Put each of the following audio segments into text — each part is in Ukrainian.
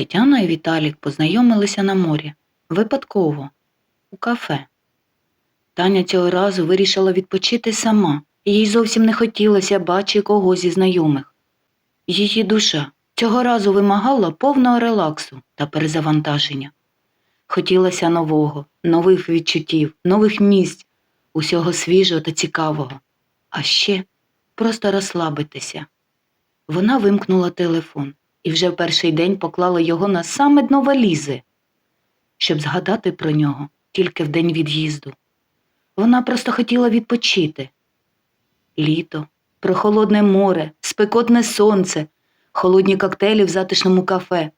Тетяна і Віталік познайомилися на морі. Випадково, у кафе. Таня цього разу вирішила відпочити сама, їй зовсім не хотілося бачити когось зі знайомих. Її душа цього разу вимагала повного релаксу та перезавантаження. Хотілося нового, нових відчуттів, нових місць, усього свіжого та цікавого, а ще просто розслабитися. Вона вимкнула телефон і вже в перший день поклала його на саме дно валізи, щоб згадати про нього тільки в день від'їзду. Вона просто хотіла відпочити. Літо, прохолодне море, спекотне сонце, холодні коктейлі в затишному кафе.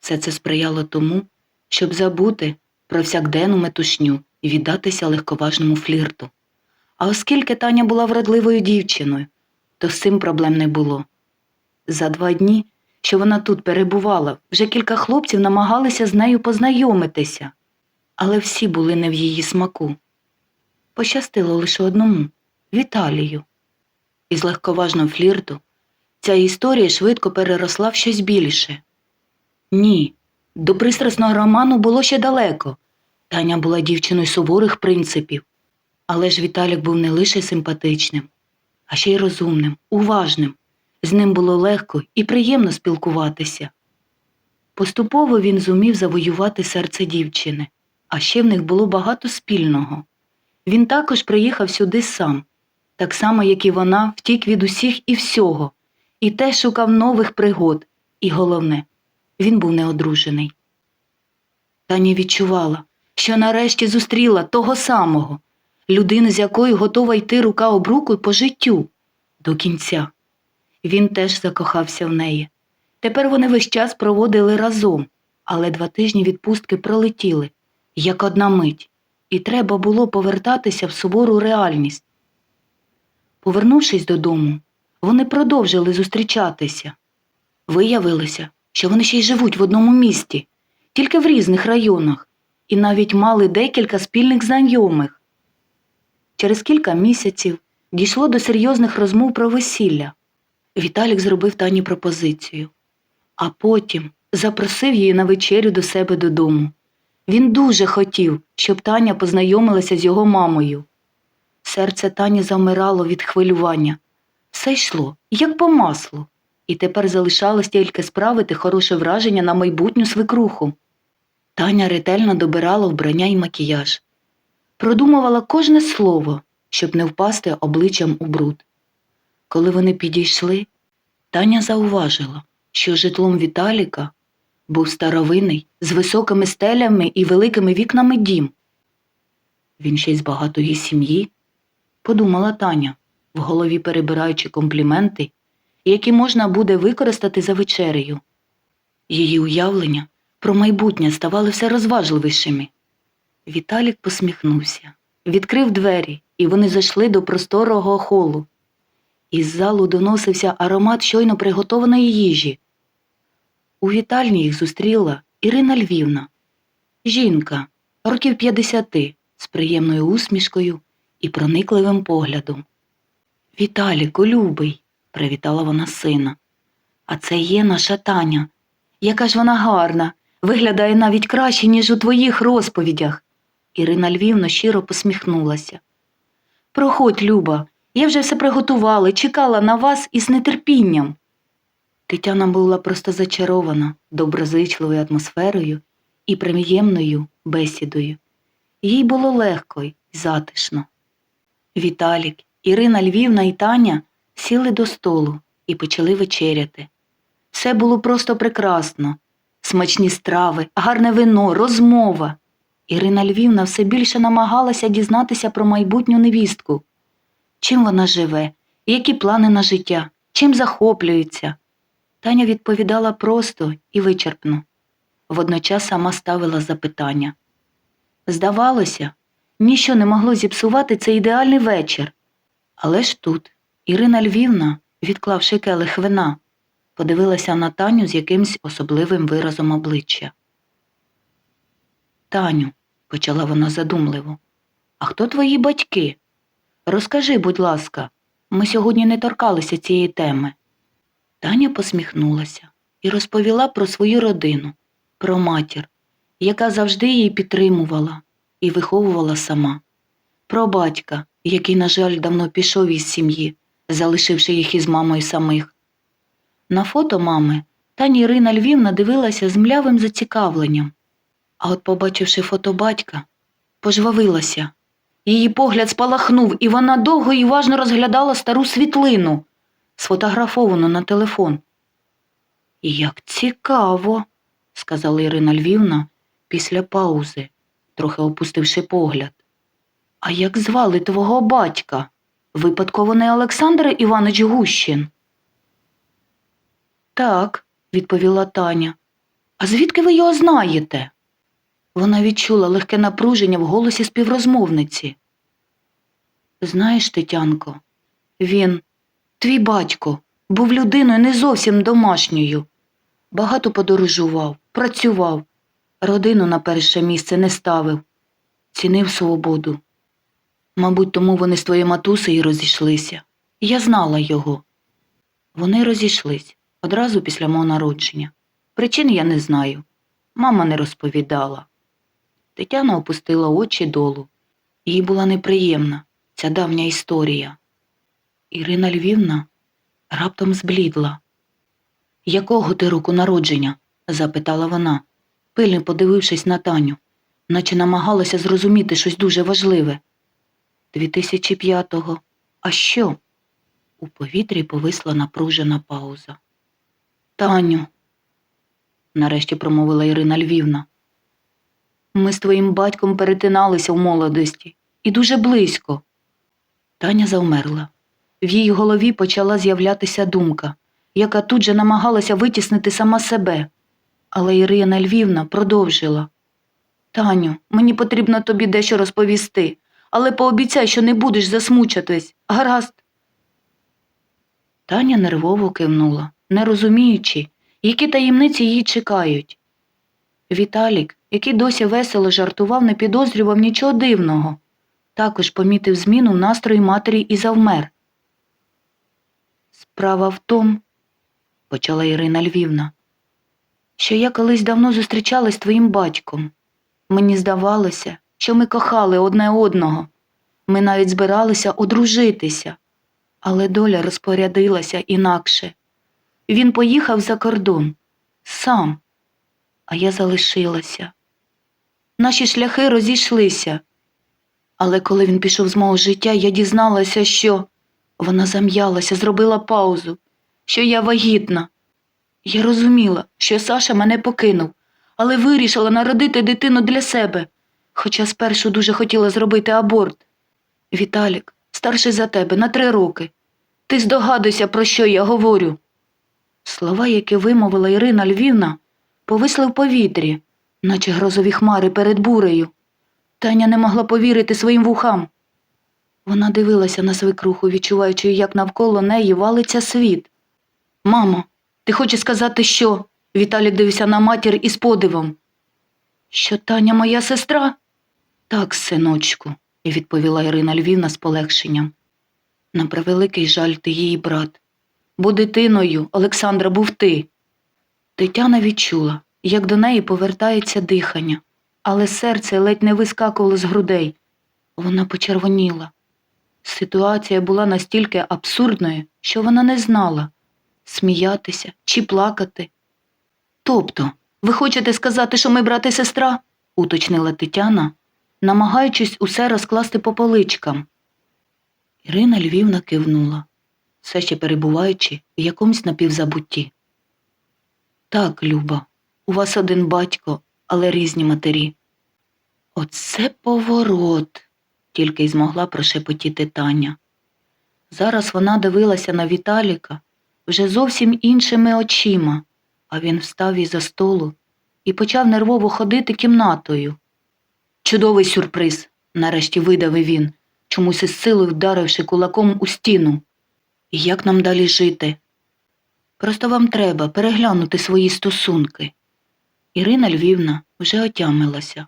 Все це сприяло тому, щоб забути про всякденну метушню і віддатися легковажному флірту. А оскільки Таня була вродливою дівчиною, то з цим проблем не було. За два дні, що вона тут перебувала, вже кілька хлопців намагалися з нею познайомитися, але всі були не в її смаку. Пощастило лише одному Віталію. Із легковажного флірту ця історія швидко переросла в щось більше. Ні, до пристрасного роману було ще далеко. Таня була дівчиною суворих принципів, але ж Віталік був не лише симпатичним, а ще й розумним, уважним. З ним було легко і приємно спілкуватися. Поступово він зумів завоювати серце дівчини, а ще в них було багато спільного. Він також приїхав сюди сам, так само, як і вона, втік від усіх і всього, і теж шукав нових пригод, і головне, він був неодружений. Таня відчувала, що нарешті зустріла того самого, людину, з якою готова йти рука об руку по життю до кінця. Він теж закохався в неї. Тепер вони весь час проводили разом, але два тижні відпустки пролетіли, як одна мить, і треба було повертатися в сувору реальність. Повернувшись додому, вони продовжили зустрічатися. Виявилося, що вони ще й живуть в одному місті, тільки в різних районах, і навіть мали декілька спільних знайомих. Через кілька місяців дійшло до серйозних розмов про весілля. Віталік зробив Тані пропозицію, а потім запросив її на вечерю до себе додому. Він дуже хотів, щоб Таня познайомилася з його мамою. Серце Тані замирало від хвилювання. Все йшло, як по маслу, і тепер залишалось тільки справити хороше враження на майбутню свекруху. Таня ретельно добирала вбрання і макіяж, продумувала кожне слово, щоб не впасти обличчям у бруд. Коли вони підійшли, Таня зауважила, що житлом Віталіка був старовинний з високими стелями і великими вікнами дім. Він ще й з багатої сім'ї, подумала Таня, в голові перебираючи компліменти, які можна буде використати за вечерею. Її уявлення про майбутнє ставали все розважливішими. Віталік посміхнувся, відкрив двері, і вони зайшли до просторого холу. Із залу доносився аромат щойно приготованої їжі. У вітальні їх зустріла Ірина Львівна, жінка, років 50, з приємною усмішкою і проникливим поглядом. Віталіку, любий, привітала вона сина. А це є наша Таня. Яка ж вона гарна, виглядає навіть краще, ніж у твоїх розповідях. Ірина Львівна щиро посміхнулася. Проходь, Люба, я вже все приготувала, чекала на вас із нетерпінням. Тетяна була просто зачарована доброзичливою атмосферою і приємною бесідою. Їй було легко й затишно. Віталік, Ірина Львівна і Таня сіли до столу і почали вечеряти. Все було просто прекрасно смачні страви, гарне вино, розмова. Ірина Львівна все більше намагалася дізнатися про майбутню невістку. Чим вона живе, які плани на життя, чим захоплюється. Таня відповідала просто і вичерпно. Водночас сама ставила запитання. Здавалося, ніщо не могло зіпсувати цей ідеальний вечір. Але ж тут Ірина Львівна, відклавши келих вина, подивилася на Таню з якимсь особливим виразом обличчя. Таню, почала вона задумливо, а хто твої батьки? Розкажи, будь ласка, ми сьогодні не торкалися цієї теми. Таня посміхнулася і розповіла про свою родину, про матір, яка завжди її підтримувала і виховувала сама, про батька, який, на жаль, давно пішов із сім'ї, залишивши їх із мамою самих. На фото мами Таня Ірина Львівна дивилася з млявим зацікавленням, а от, побачивши фото батька, пожвавилася. Її погляд спалахнув, і вона довго і важно розглядала стару світлину, сфотографовану на телефон. Як цікаво, сказала Ірина Львівна після паузи, трохи опустивши погляд. А як звали твого батька? Випадково не Олександр Іванович Гущин? Так, відповіла Таня. А звідки ви його знаєте? Вона відчула легке напруження в голосі співрозмовниці. Знаєш, Тетянко, він, твій батько, був людиною не зовсім домашньою. Багато подорожував, працював, родину на перше місце не ставив, цінив свободу. Мабуть, тому вони з твоєю матусею розійшлися. Я знала його. Вони розійшлись одразу після мого народження. Причин я не знаю. Мама не розповідала. Тетяна опустила очі долу. Їй була неприємна ця давня історія. Ірина Львівна раптом зблідла. Якого ти року народження? запитала вона, пильно подивившись на Таню, наче намагалася зрозуміти щось дуже важливе. 2005-го. А що? У повітрі повисла напружена пауза. Таню, нарешті промовила Ірина Львівна. Ми з твоїм батьком перетиналися в молодості і дуже близько. Таня завмерла. В її голові почала з'являтися думка, яка тут же намагалася витіснити сама себе. Але Ірина Львівна продовжила. Таню, мені потрібно тобі дещо розповісти, але пообіцяй, що не будеш засмучатись. Гаразд. Таня нервово кивнула, не розуміючи, які таємниці її чекають. Віталік, який досі весело жартував, не підозрював нічого дивного, також помітив зміну в настрої матері і завмер. Справа в том, почала Ірина Львівна, що я колись давно зустрічалась з твоїм батьком. Мені здавалося, що ми кохали одне одного. Ми навіть збиралися одружитися, але доля розпорядилася інакше. Він поїхав за кордон сам, а я залишилася. Наші шляхи розійшлися. Але коли він пішов з мого життя, я дізналася, що вона зам'ялася, зробила паузу, що я вагітна. Я розуміла, що Саша мене покинув, але вирішила народити дитину для себе, хоча спершу дуже хотіла зробити аборт. Віталік, старший за тебе на три роки. Ти здогадуйся, про що я говорю. Слова, які вимовила Ірина Львівна, повисли в повітрі, наче грозові хмари перед бурею. Таня не могла повірити своїм вухам. Вона дивилася на свекруху, відчуваючи, як навколо неї валиться світ. Мамо, ти хочеш сказати, що? Віталік дивився на матір із подивом. Що Таня моя сестра? Так, синочку, відповіла Ірина Львівна з полегшенням. На превеликий жаль ти її брат. Бо дитиною Олександра був ти. Тетяна відчула, як до неї повертається дихання, але серце ледь не вискакувало з грудей. Вона почервоніла. Ситуація була настільки абсурдною, що вона не знала сміятися чи плакати. Тобто, ви хочете сказати, що ми брат і сестра? уточнила Тетяна, намагаючись усе розкласти по поличкам. Ірина Львівна кивнула, все ще перебуваючи в якомусь напівзабутті. Так, Люба, у вас один батько, але різні матері. Оце поворот, тільки й змогла прошепотіти Таня. Зараз вона дивилася на Віталіка вже зовсім іншими очима, а він встав із-за столу і почав нервово ходити кімнатою. Чудовий сюрприз, нарешті видавив він, чомусь із силою вдаривши кулаком у стіну. І як нам далі жити? Просто вам треба переглянути свої стосунки. Ірина Львівна вже отямилася.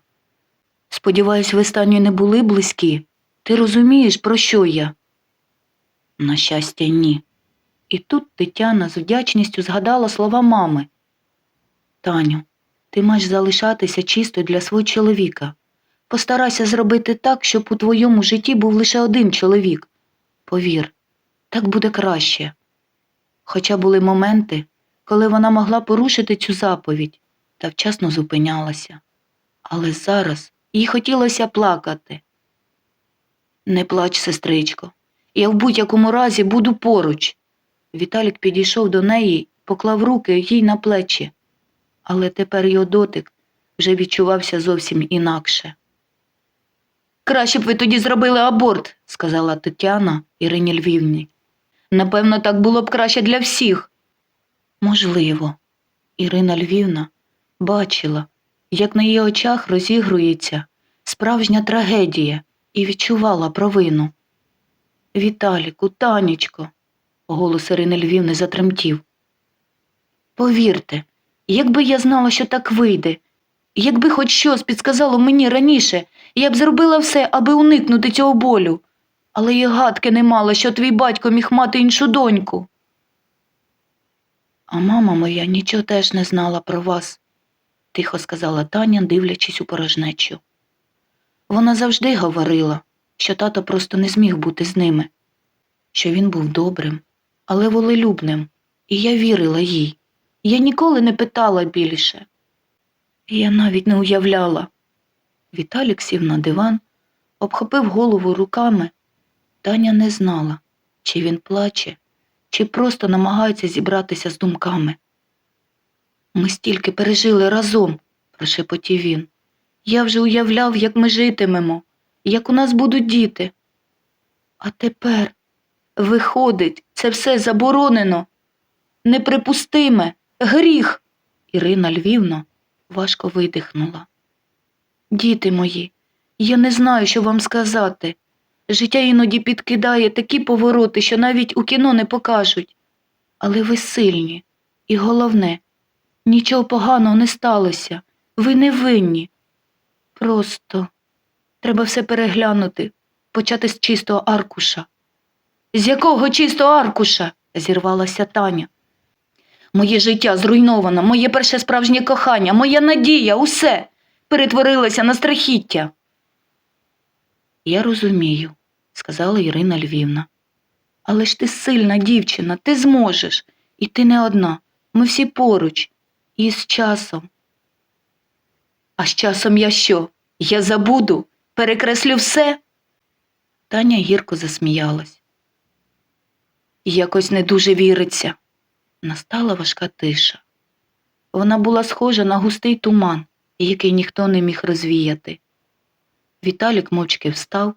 Сподіваюсь, ви стані не були близькі. Ти розумієш, про що я? На щастя, ні. І тут Тетяна з вдячністю згадала слова мами, Таню, ти маєш залишатися чисто для свого чоловіка. Постарайся зробити так, щоб у твоєму житті був лише один чоловік. Повір, так буде краще. Хоча були моменти, коли вона могла порушити цю заповідь та вчасно зупинялася. Але зараз їй хотілося плакати. Не плач, сестричко, я в будь-якому разі буду поруч. Віталік підійшов до неї, поклав руки їй на плечі, але тепер його дотик вже відчувався зовсім інакше. Краще б ви тоді зробили аборт, сказала Тетяна Ірині Львівні. Напевно, так було б краще для всіх. Можливо, Ірина Львівна бачила, як на її очах розігрується справжня трагедія і відчувала провину. Віталіку, Танечко, голос Ірини Львівни затремтів. Повірте, якби я знала, що так вийде, якби хоч щось підсказало мені раніше, я б зробила все, аби уникнути цього болю. Але я гадки не мала, що твій батько міг мати іншу доньку. А мама моя нічого теж не знала про вас, тихо сказала Таня, дивлячись у порожнечу. Вона завжди говорила, що тато просто не зміг бути з ними, що він був добрим, але волелюбним, і я вірила їй. Я ніколи не питала більше. І Я навіть не уявляла. Віталік сів на диван, обхопив голову руками. Таня не знала, чи він плаче, чи просто намагається зібратися з думками. Ми стільки пережили разом, прошепотів він. Я вже уявляв, як ми житимемо, як у нас будуть діти. А тепер, виходить, це все заборонено, неприпустиме, гріх. Ірина Львівна важко видихнула. Діти мої, я не знаю, що вам сказати. Життя іноді підкидає такі повороти, що навіть у кіно не покажуть. Але ви сильні, і головне, нічого поганого не сталося. Ви не винні. Просто треба все переглянути, почати з чистого аркуша. З якого чистого аркуша? зірвалася Таня. Моє життя зруйновано, моє перше справжнє кохання, моя надія, усе перетворилося на страхіття. Я розумію, сказала Ірина Львівна. Але ж ти сильна дівчина, ти зможеш, і ти не одна. Ми всі поруч, і з часом. А з часом я що? Я забуду, перекреслю все. Таня гірко засміялась. Якось не дуже віриться. Настала важка тиша. Вона була схожа на густий туман, який ніхто не міг розвіяти. Віталік мовчки встав,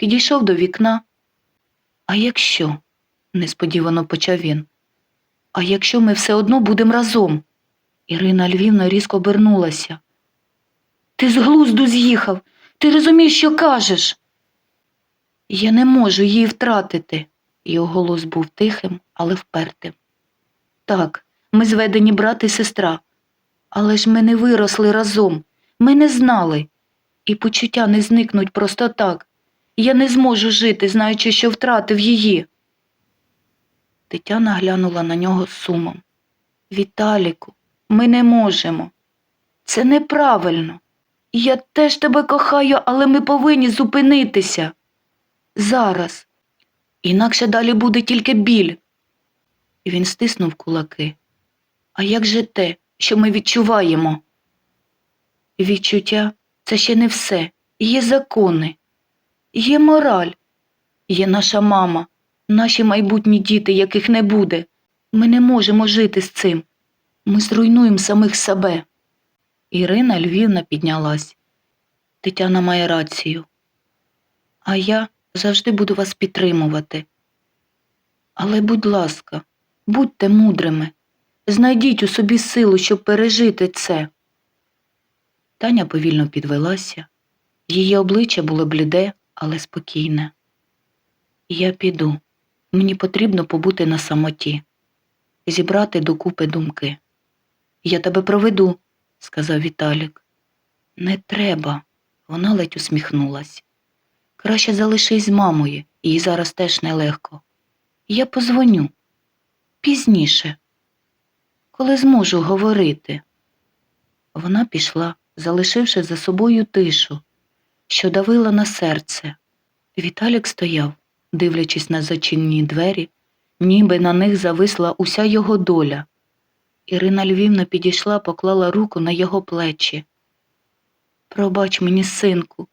підійшов до вікна. А якщо? несподівано почав він. А якщо ми все одно будемо разом? Ірина Львівна різко обернулася. Ти з глузду з'їхав. Ти розумієш, що кажеш? Я не можу її втратити. Його голос був тихим, але впертим. Так, ми зведені брат і сестра, але ж ми не виросли разом, ми не знали, і почуття не зникнуть просто так. Я не зможу жити, знаючи, що втратив її. Тетяна глянула на нього з сумом. Віталіку, ми не можемо. Це неправильно. Я теж тебе кохаю, але ми повинні зупинитися. Зараз. Інакше далі буде тільки біль. І він стиснув кулаки. А як же те, що ми відчуваємо? Відчуття це ще не все. Є закони, є мораль, є наша мама, наші майбутні діти, яких не буде. Ми не можемо жити з цим. Ми зруйнуємо самих себе. Ірина Львівна піднялась. Тетяна має рацію. А я завжди буду вас підтримувати. Але, будь ласка, будьте мудрими, знайдіть у собі силу, щоб пережити це. Таня повільно підвелася. Її обличчя було бліде, але спокійне. Я піду. Мені потрібно побути на самоті, зібрати докупи думки. Я тебе проведу, сказав Віталік. Не треба, вона ледь усміхнулась. Краще залишись з мамою, їй зараз теж нелегко. Я позвоню пізніше, коли зможу говорити. Вона пішла, залишивши за собою тишу, що давила на серце. Віталік стояв, дивлячись на зачинні двері, ніби на них зависла уся його доля. Ірина Львівна підійшла, поклала руку на його плечі. Пробач мені, синку,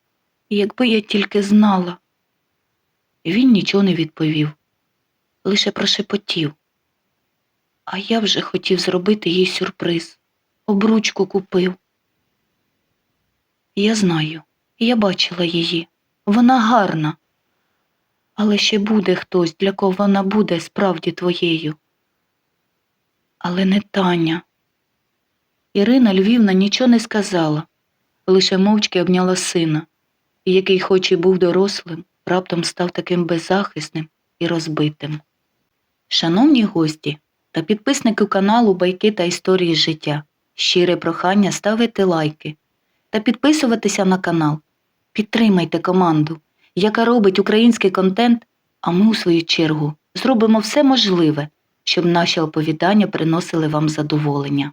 якби я тільки знала. Він нічого не відповів, лише прошепотів. А я вже хотів зробити їй сюрприз. Обручку купив. Я знаю, я бачила її. Вона гарна. Але ще буде хтось, для кого вона буде справді твоєю. Але не Таня. Ірина Львівна нічого не сказала, лише мовчки обняла сина, який, хоч і був дорослим, раптом став таким беззахисним і розбитим. Шановні гості та підписники каналу Байки та історії життя, щире прохання ставити лайки та підписуватися на канал. Підтримайте команду, яка робить український контент, а ми, у свою чергу, зробимо все можливе, щоб наші оповідання приносили вам задоволення.